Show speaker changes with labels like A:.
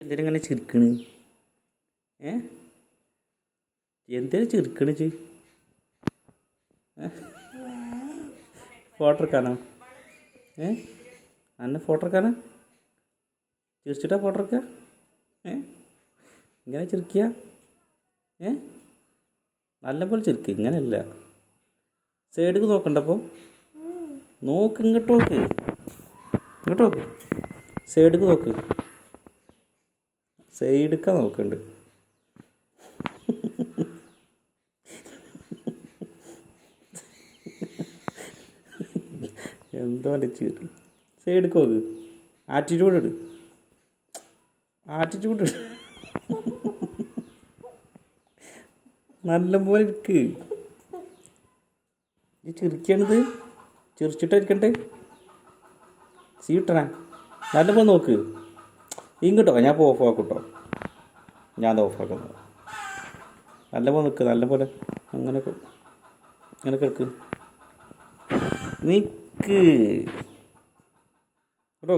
A: എന്തിനാ ചിരിക്കണ് ഏ? എന്തിനാ ചിരിക്കണ് ചി ഫോട്ടോ എടുക്കാനോ? ഏ? അന്നെ ഫോട്ടോ എടുക്കാനാ? ചിരിച്ചിട്ടാ ഫോട്ടോ എടുക്കുക ഏ? ഇങ്ങനെ ചിരിക്കുക ഏ? നല്ലപോലെ ചിരിക്കുക ഇങ്ങനെയല്ല. സൈഡിക്ക് നോക്കണ്ടപ്പോൾ നോക്ക് ഇങ്ങോട്ട് നോക്ക്. ഇങ്ങോട്ട് നോക്ക്. സൈഡിക്ക് നോക്ക്. സൈഡിക്ക നോക്കുന്നുണ്ട് എന്തോ ചിരി സൈഡിക്ക് നോക്ക് ആറ്റിറ്റ്യൂഡ് ഇട്. ആറ്റിറ്റ്യൂഡ് ഇട്. നല്ലപോലെ ഇരിക്ക്. ഈ ചിരിക്കണത്? ചിരിച്ചിട്ടായിരിക്കണ്ടേ സീട്ടണേ നല്ലപോലെ നോക്ക്. ഇങ്ങോട്ടോ ഞാൻ ഇപ്പോൾ ഓഫ് കേട്ടോ ഞാൻ അത് ഓഫ് ആക്കുന്നു നല്ലപോലെ നിൽക്ക് നല്ലപോലെ അങ്ങനെ അങ്ങനെ കിടക്ക് നിക്ക്. കേട്ടോ